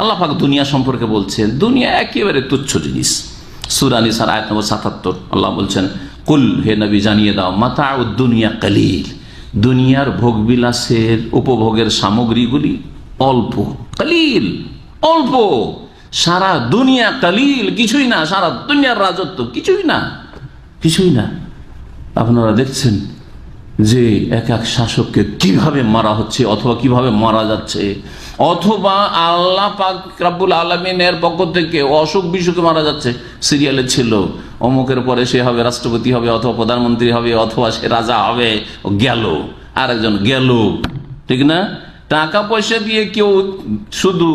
আল্লাহ পাক দুনিয়া সম্পর্কে বলছেন, দুনিয়া একেবারে তুচ্ছ জিনিস। সুরানি সার আয়াত নম্বর সাতাত্তর, আল্লাহ বলছেন, কুল, হে নবী, জানিয়ে দাও মাতা দুনিয়া কালিল। দুনিয়ার ভোগবিলাসের উপভোগের সামগ্রীগুলি অল্প, কালিল, অল্প। সারা দুনিয়া কালিল, কিছুই না, সারা দুনিয়ার রাজত্ব, কিছুই না কিছুই না। আপনারা দেখছেন যে এক এক শাসককে কীভাবে মারা হচ্ছে অথবা কীভাবে মারা যাচ্ছে। অথবা আল্লাহ পাক রাব্বুল আলমিনের পক্ষ থেকে অসুখ বিসুখে মারা যাচ্ছে। সিরিয়ালে ছিল। অমুকের পরে সে হবে রাষ্ট্রপতি হবে অথবা প্রধানমন্ত্রী হবে অথবা সে রাজা হবে। গেল। আরেকজন গেল। ঠিক না? টাকা পয়সা দিয়ে কেউ শুধু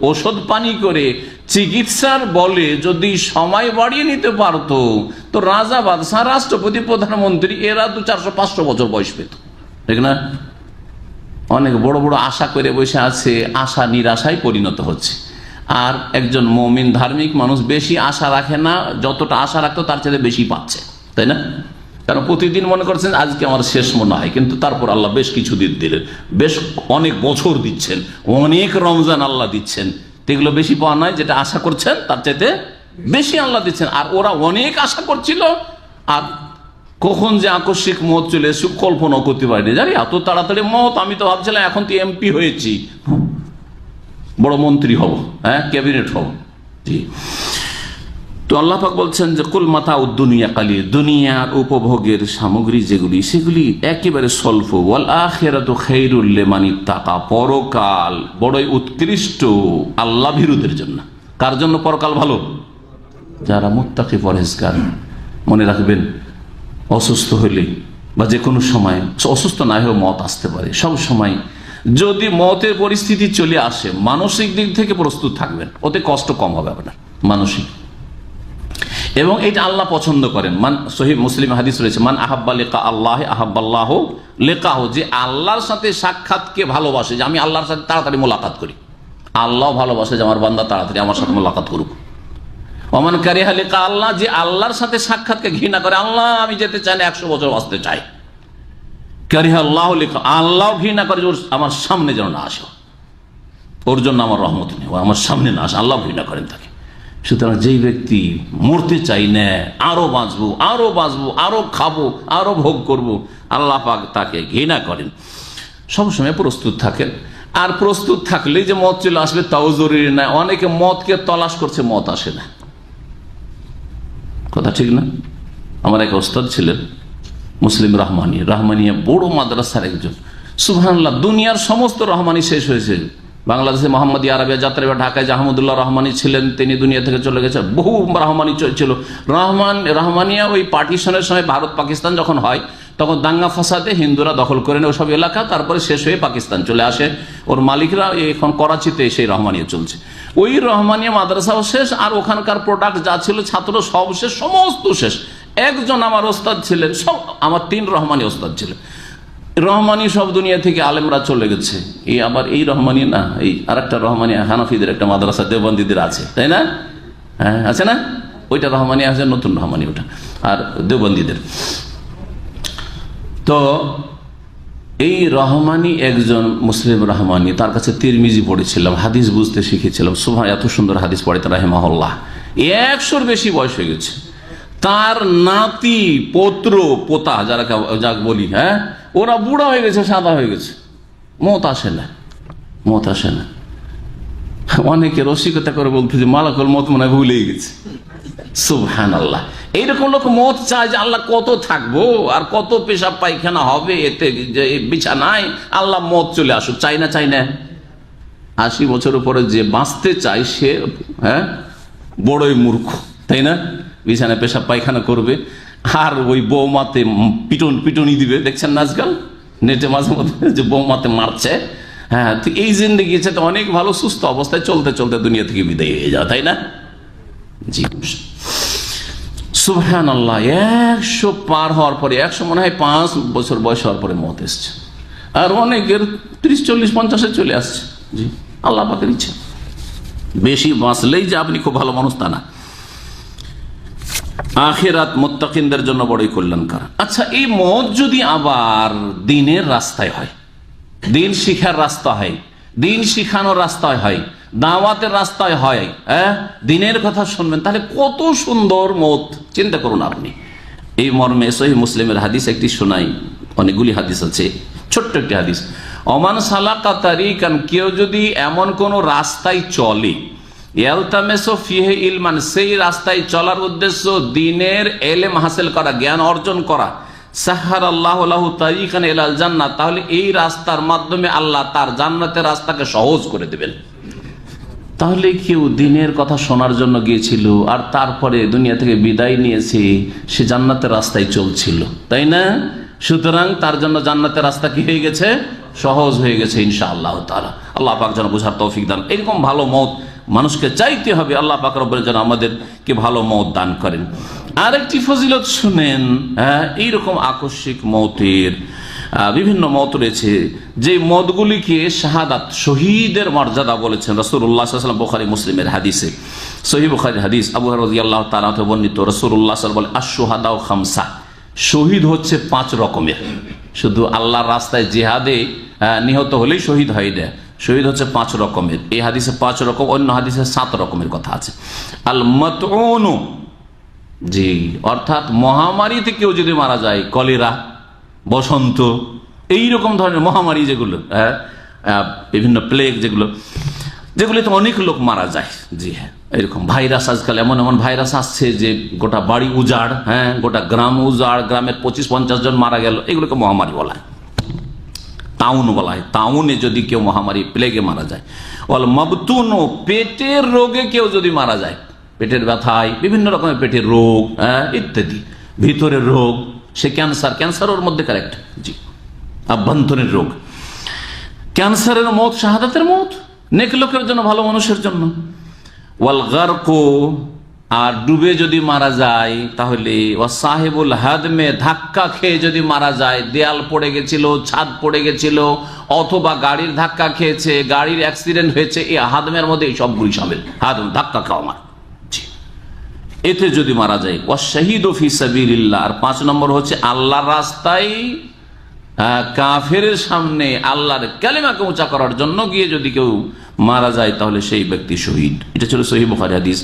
ওষুধ পানি করে চিকিৎসার বলে যদি সময় বাড়িয়ে নিতে পারতো, তো রাজা বাদশাহ রাষ্ট্রপতি, প্রধানমন্ত্রী, এরা দু চারশো পাঁচশো বছর বয়স পেত। ঠিক না? অনেক বড় বড় আশা করে বসে আছে, আশা নিরাশায় পরিণত হচ্ছে। আর একজন মমিন ধার্মিক মানুষ বেশি আশা রাখে না, যতটা আশা রাখতো তার চেয়ে বেশি পাচ্ছে। তাই না? কারণ প্রতিদিন মনে করছেন, আজকে আমার শেষ মনে হয়। কিন্তু তারপর আল্লাহ বেশ কিছু দিন দিলেন। বেশ অনেক বছর দিচ্ছেন। অনেক রমজান আল্লাহ দিচ্ছেন। এগুলো বেশি পাওয়া নয়, যেটা আশা করছেন, তার চাইতে বেশি আল্লাহ দিচ্ছেন। আর ওরা অনেক আশা করছিল। আর কখন যে আকস্মিক মত চলে এসে কল্পনাও করতে পারিনি। জানি এত তাড়াতাড়ি মত, আমি তো ভাবছিলাম এখন তো এমপি হয়েছি। বড় মন্ত্রী হব হ্যাঁ ক্যাবিনেট হব। জি। তো আল্লাহ পাক বলছেন যে, কুল মাথা দুনিয়া কালি দুনিয়ার উপভোগের সামগ্রী যেগুলি, সেগুলি একেবারে স্বল্প। ওয়াল আখেরাত খেরুল্লে মানি তাকা পরকাল বড়ই উৎকৃষ্ট আল্লাহ ভীরুদের জন্য। কার জন্য পরকাল ভালো? যারা মুত্তাকি পরহেজগার, মনে রাখবেন, অসুস্থ হইলে বা যে কোনো সময়, অসুস্থ না হয়েও মত আসতে পারে। সব সময় যদি মতের পরিস্থিতি চলে আসে, মানসিক দিক থেকে প্রস্তুত থাকবেন, ওতে কষ্ট কম হবে আপনার, মানসিক। এবং এটা আল্লাহ পছন্দ করেন। মান সহিব মুসলিম হাদিস রয়েছে, মান আহাব্বা লেখা আল্লাহ আহাব্বাল্লাহ লেখা লেখাহ যে আল্লাহর সাথে সাক্ষাৎকে ভালোবাসে, যে আমি আল্লাহর সাথে তাড়াতাড়ি মোলাকাত করি। আল্লাহ ভালোবাসে যে আমার বান্দা তাড়াতাড়ি আমার সাথে মোলাকাত করুক। অমান কারিহা লেখা আল্লাহ যে আল্লাহর সাথে সাক্ষাৎকে ঘৃণা করে, আল্লাহ, আমি যেতে চাই না, একশো বছর বাঁচতে চাই। কারিহা আল্লাহ লেখা আল্লাহ ঘৃণা করে ওর আমার সামনে যেন না আসে। ওর জন্য আমার রহমত নেই, ও আমার সামনে না আসে আল্লাহ ঘৃণা করেন তাকে। সুতরাং যেই ব্যক্তি মরতে চাই না, আরও বাঁচবো আরও বাঁচবো, আরও খাব, আরও ভোগ করব, আল্লাহ পাক তাকে ঘৃণা করেন। সবসময় প্রস্তুত থাকেন। আর প্রস্তুত থাকলে যে মত চলে আসবে তাও জরুরি না। অনেকে মতকে তলাশ করছে, মত আসে না। কথা ঠিক না? আমার এক ওস্তাদ ছিলেন, মুসলিম রহমানি। রহমানিয়া বড় মাদ্রাসার একজন। সুবহানাল্লাহ, দুনিয়ার সমস্ত রহমানি শেষ হয়েছে। বাংলাদেশে মোহাম্মদ আরবিয়া যাত্রা বা ঢাকায় জাহামুদুল্লাহ রহমানি ছিলেন, তিনি দুনিয়া থেকে চলে গেছে বহু রহমানি চলছিল রহমান রহমানিয়া ওই পার্টিশনের সময় ভারত পাকিস্তান যখন হয়, তখন দাঙ্গা ফাসাদে হিন্দুরা দখল করে নেয় ওসব এলাকা, তারপরে শেষ হয়ে পাকিস্তান চলে আসে। ওর মালিকরা এখন করাচিতে সেই রহমানিয়া চলছে। ওই রহমানিয়া মাদ্রাসাও শেষ, আর ওখানকার প্রোডাক্ট যা ছিল, ছাত্র সব শেষ, সমস্ত শেষ। একজন আমার ওস্তাদ ছিলেন, সব আমার তিন রহমানি ওস্তাদ ছিলেন। রহমানি সব দুনিয়া থেকে আলেমরা চলে গেছে। এই আবার এই রহমানি না, এই আর একটা রহমানি হানাফিদের একটা মাদ্রাসা দেবন্দিদের আছে। তাই না? হ্যাঁ আছে না? ওইটা রহমানি আছে, নতুন রহমানি ওটা। আর দেবন্দিদের তো এই রহমানি একজন মুসলিম রহমানি, তার কাছে তিরমিজি পড়েছিলাম, হাদিস বুঝতে শিখেছিলাম। সুভা এত সুন্দর হাদিস পড়েতে রাহেমাহল্লাহ। একশোর বেশি বয়স হয়ে গেছে। তার নাতি, পত্র, পোতা যারা যাক বলি হ্যাঁ? ওরা বুড়া হয়ে গেছে, সাদা হয়ে গেছে। মত আসে না, মত আসে না। অনেকে রসিকতা করে বলতে যে, মালাকল মত মনে হয় ভুলেই গেছে। সুবহান আল্লাহ এইরকম লোক মত চায় যে, আল্লাহ কত থাকব আর কত পেশাব পায়খানা হবে, এতে যে বিছানায় আল্লাহ মত চলে আসুক। চাই না চাই না। আশি বছর উপরে যে বাঁচতে চায় সে হ্যাঁ বড়ই মূর্খ, তাই না? বিছানায় পেশাব পায়খানা করবে। আর ওই বৌমাতে পিটন পিটনি দিবে, দেখছেন আজকাল নেটে মাঝে মধ্যে যে বৌমাতে মারছে। হ্যাঁ তো এই জিন্দগি তো অনেক ভালো, সুস্থ অবস্থায় চলতে চলতে দুনিয়া থেকে বিদায় হয়ে যাওয়া, তাই না? জি সুবহান আল্লাহ একশো পার হওয়ার পরে, একশো মনে হয় পাঁচ বছর বয়স হওয়ার পরে মত এসছে। আর অনেকের ত্রিশ, চল্লিশ, পঞ্চাশে চলে আসছে। জি, আল্লাহ পাকের ইচ্ছা। বেশি বাঁচলেই যে আপনি খুব ভালো মানুষ তা না। আখেরাত মোত্তাকিনদের জন্য বড়ই কল্যাণকার আচ্ছা এই মত যদি আবার দিনের রাস্তায় হয়, দিন শিখার রাস্তা হয়, দিন শিখানোর রাস্তায় হয়, দাওয়াতের রাস্তায় হয় হ্যাঁ দিনের কথা শুনবেন, তাহলে কত সুন্দর মত, চিন্তা করুন আপনি। এই মর্মে সহি মুসলিমের হাদিস একটি শোনাই, অনেকগুলি হাদিস আছে, ছোট্ট একটি হাদিস। অমান সালাকা তারিকান, কেউ যদি এমন কোন রাস্তায় চলে ইলমান, সেই রাস্তায় চলার উদ্দেশ্য দিনের এলেম হাসিল করা, জ্ঞান অর্জন করা। সাহার আল্লাহ তারিকান এলাল জান্নাত তাহলে এই রাস্তার মাধ্যমে আল্লাহ তার জান্নাতের রাস্তাকে সহজ করে দেবেন। তাহলে কেউ দিনের কথা শোনার জন্য গিয়েছিল, আর তারপরে দুনিয়া থেকে বিদায় নিয়েছে, সে জান্নাতের রাস্তায় চলছিল। তাই না? সুতরাং তার জন্য জান্নাতের রাস্তা কি হয়ে গেছে? সহজ হয়ে গেছে ইনশা আল্লাহ তালা আল্লাহ পাক যেন বোঝার তৌফিক দান। এরকম ভালো মত মানুষকে চাইতে হবে আল্লাহ পাক রব্বুল যেন আমাদেরকে ভালো মত দান করেন। আরেকটি ফজিলত শুনেন হ্যাঁ এইরকম আকস্মিক মতের বিভিন্ন মত রয়েছে। যে মতগুলিকে শাহাদাত, শহীদের মর্যাদা বলেছেন রসুল্লাহাম বোখারি, মুসলিমের হাদিসে। সহি বুখারি হাদিস, আবু রাজি আল্লাহ তালাতে বর্ণিত রসুল্লাহ বলে আশোহাদা ও খামসা শহীদ হচ্ছে পাঁচ রকমের। শুধু আল্লাহর রাস্তায় জেহাদে নিহত হলেই শহীদ হয় না শহীদ হচ্ছে পাঁচ রকমের। এই হাদিসে পাঁচ রকম, অন্য হাদিসে সাত রকমের কথা আছে। আল মতনু জি, অর্থাৎ মহামারীতে কেউ যদি মারা যায়, কলেরা, বসন্ত এই রকম ধরনের মহামারী যেগুলো হ্যাঁ বিভিন্ন প্লেগ যেগুলো, যেগুলিতে অনেক লোক মারা যায়। জি হ্যাঁ এরকম ভাইরাস আজকাল এমন এমন ভাইরাস আসছে যে গোটা বাড়ি উজাড় হ্যাঁ গোটা গ্রাম উজাড়, গ্রামের পঁচিশ পঞ্চাশ জন মারা গেল, এগুলোকে মহামারী বলা হয়। তাউন বলা হয়। তাউনে যদি কেউ মহামারী প্লেগে মারা যায়। অল মবতুন, পেটের রোগে কেউ যদি মারা যায়। পেটের ব্যথায়, বিভিন্ন রকমের পেটের রোগ হ্যাঁ ইত্যাদি। ভিতরের রোগ, সে ক্যান্সার ক্যান্সার ওর মধ্যে কারেক্ট জি। আভ্যন্তরের রোগ। ক্যান্সারের মত, শাহাদাতের মত, নেক লোকের জন্য, ভালো মানুষের জন্য। ওয়াল গারকো আর ডুবে যদি মারা যায়, তাহলে সাহেবুল হাদমে ধাক্কা খেয়ে যদি মারা যায়, দেয়াল পড়ে গেছিল, ছাদ পড়ে গেছিল, অথবা গাড়ির ধাক্কা খেয়েছে, গাড়ির অ্যাক্সিডেন্ট হয়েছে এই হাদমের মধ্যে এই সবগুলি সামিল। হাদম, ধাক্কা খাওয়া মার এতে যদি মারা যায় ও শহীদ ফিসাবিল্লাহ আর পাঁচ নম্বর হচ্ছে, আল্লাহর রাস্তায় কাফের সামনে আল্লাহর কালিমাকে উঁচা করার জন্য গিয়ে যদি কেউ মারা যায়, তাহলে সেই ব্যক্তি শহীদ। এটা ছিল সহি বুখারি হাদিস।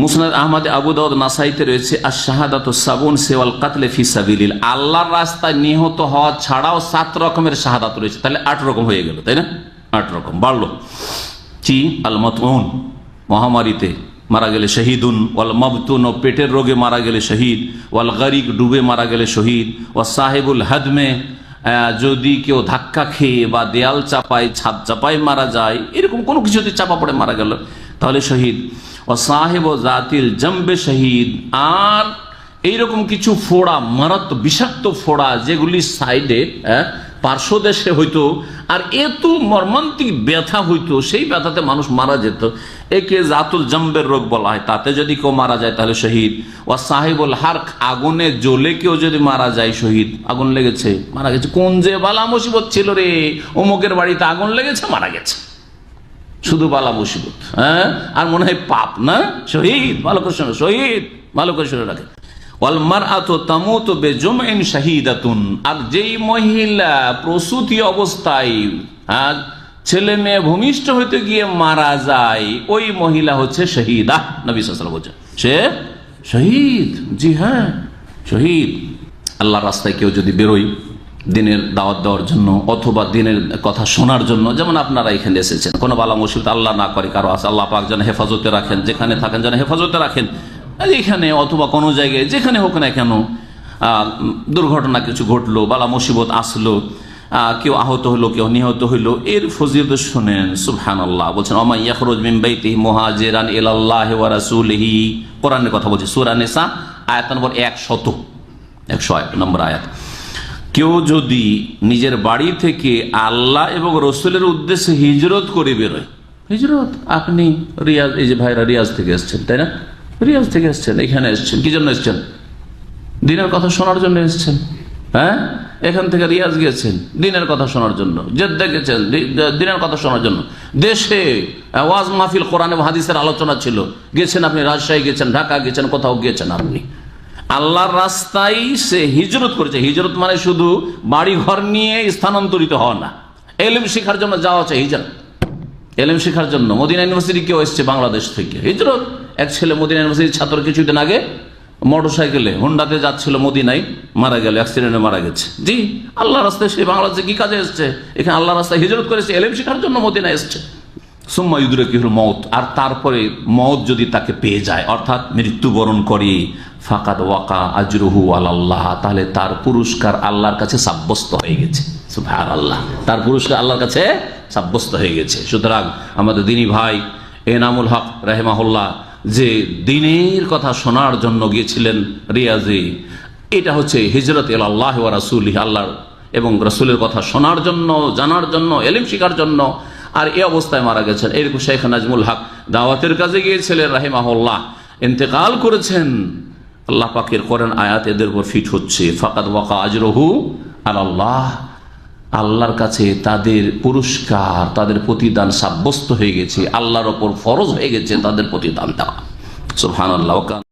মুসনাদ আহমদ আবু দাউদ নাসাইতে রয়েছে আর শাহাদাত সাবুন সেওয়াল কাতলে ফিসাবিল আল্লাহর রাস্তায় নিহত হওয়া ছাড়াও সাত রকমের শাহাদাত রয়েছে। তাহলে আট রকম হয়ে গেল, তাই না? আট রকম। বাড়লো। চি আল মতউন মহামারীতে মারা গেলে শহীদুন ওয়াল মবতুন ও পেটের রোগে মারা গেলে শহীদ ওয়াল গরিক ডুবে মারা গেলে শহীদ ও সাহেবুল হাদমে যদি কেউ ধাক্কা খেয়ে বা দেয়াল চাপায়, ছাদ চাপায় মারা যায়, এরকম কোনো কিছু যদি চাপা পড়ে মারা গেল, তাহলে শহীদ। ও সাহেব জাতিল জম্বে শহীদ। আর এইরকম কিছু ফোড়া মারাত্মক বিষাক্ত ফোড়া যেগুলি সাইডে হ্যাঁ, পার্শ্বদেশে হইতো আর এত মর্মান্তিক ব্যথা হইতো সেই ব্যথাতে মানুষ মারা যেত। একে জাতুল জম্বের রোগ বলা হয়। তাতে যদি কেউ মারা যায় তাহলে শহীদ। ও সাহেবুল হার্ক আগুনে জ্বলে কেউ যদি মারা যায় শহীদ। আগুন লেগেছে মারা গেছে। কোন যে বালা মুসিবত ছিল রে অমুকের বাড়িতে আগুন লেগেছে মারা গেছে। শুধু বালা মুসিবত হ্যাঁ? আর মনে হয় পাপ, না? শহীদ ভালো করে শহীদ ভালো করে শুনে রাখে ওয়ালমার আত তামুত বেজমাইন শাহিদাতুন। আর যেই মহিলা প্রসূতি অবস্থায়, আর ছেলে মেয়ে ভূমিষ্ঠ হইতে গিয়ে মারা যায়, ওই মহিলা হচ্ছে শহীদা। নবী সাল্লাল্লাহু বলছেন, সে শহীদ? জি হ্যাঁ শহীদ। আল্লাহর রাস্তায় কেউ যদি বেরোয় দিনের দাওয়াত দেওয়ার জন্য অথবা দিনের কথা শোনার জন্য, যেমন আপনারা এখানে এসেছেন। কোনো বালা মুসিবত আল্লাহ না করে, কারও আছে আল্লাহ পাক যেন হেফাজতে রাখেন, যেখানে থাকেন যেন হেফাজতে রাখেন। এখানে অথবা কোনো জায়গায়, যেখানে হোক না কেন দুর্ঘটনা কিছু ঘটলো, বালা মুসিবত আসলো কেউ আহত হলো, কেউ নিহত হইল এর ফজিলত শুনেন সুবহান আল্লাহ বলছেন অমা ইয়াখরুজ মিন বাইতিহি মুহাজিরান ইলাল্লাহি ওয়া রাসূলিহি। কোরআনের কথা বলছে, সূরা নিসা, আয়াত নম্বর 100 100 নম্বর আয়াত। কেউ যদি নিজের বাড়ি থেকে আল্লাহ এবং রসুলের উদ্দেশ্যে হিজরত করে বেরোয়, হিজরত? আপনি রিয়াজ এই যে ভাইরা রিয়াজ থেকে এসছেন, তাই না? রিয়াজ থেকে এসছেন, এখানে এসছেন, কি জন্য এসছেন? দিনের কথা শোনার জন্য এসছেন হ্যাঁ? এখান থেকে রিয়াজ গেছেন, দিনের কথা শোনার জন্য, জেদ্দা গেছেন, দি- দিনের কথা শোনার জন্য। দেশে ওয়াজ মাহফিল কোরআন হাদিসের আলোচনা ছিল, গেছেন আপনি, রাজশাহী গেছেন, ঢাকা গেছেন, কোথাও গিয়েছেন আপনি। আল্লাহর রাস্তায় সে হিজরত করেছে। হিজরত মানে শুধু বাড়ি ঘর নিয়ে স্থানান্তরিত হওয়া না। এলিম শেখার জন্য যাওয়া হচ্ছে হিজরত। এলিম শিখার জন্য। মদিনা ইউনিভার্সিটি কেউ এসছে বাংলাদেশ থেকে। হিজরত। এক ছেলে মদিনা ইউনিভার্সিটির ছাত্র কিছুদিন আগে মোটর সাইকেলে হোন্ডাতে যাচ্ছিল মদিনায়, মারা গেল, অ্যাক্সিডেন্টে মারা গেছে। জি আল্লাহ রাস্তায় সে বাংলাদেশে কি কাজে এসছে? এখানে আল্লাহ রাস্তায় হিজরত করেছে, এলিম শিখার জন্য মদিনা এসছে। সুম্মা ইউদুরে কি হল মত আর তারপরে মত যদি তাকে পেয়ে যায়, অর্থাৎ মৃত্যুবরণ করে, ফাকাদ ওয়াকা আজরুহু আল্লাহ তাহলে তার পুরস্কার আল্লাহর কাছে সাব্যস্ত হয়ে গেছে। আল্লাহ তার পুরস্কার আল্লাহর কাছে সাব্যস্ত হয়ে গেছে। সুতরাং আমাদের দিনী ভাই এনামুল হক রাহেমাহুল্লাহ যে দিনের কথা শোনার জন্য গিয়েছিলেন রিয়াজে, এটা হচ্ছে হিজরত এল আল্লাহ রাসুল আল্লাহর এবং রসুলের কথা শোনার জন্য, জানার জন্য, এলিম শিকার জন্য আর এই অবস্থায় মারা গেছেন। এরকম শেখ নাজমুল হক দাওয়াতের কাজে গিয়েছিলেন, রাহিমাহুল্লাহ। ইন্তেকাল করেছেন। আল্লাহ পাকের করেন আয়াত এদের উপর ফিট হচ্ছে। ফাকাত ওয়াকা আজরহু আর আল্লাহ আল্লাহর কাছে তাদের পুরস্কার, তাদের প্রতিদান সাব্যস্ত হয়ে গেছে। আল্লাহর ওপর ফরজ হয়ে গেছে তাদের প্রতিদান দেওয়া। সুবহানাল্লাহ।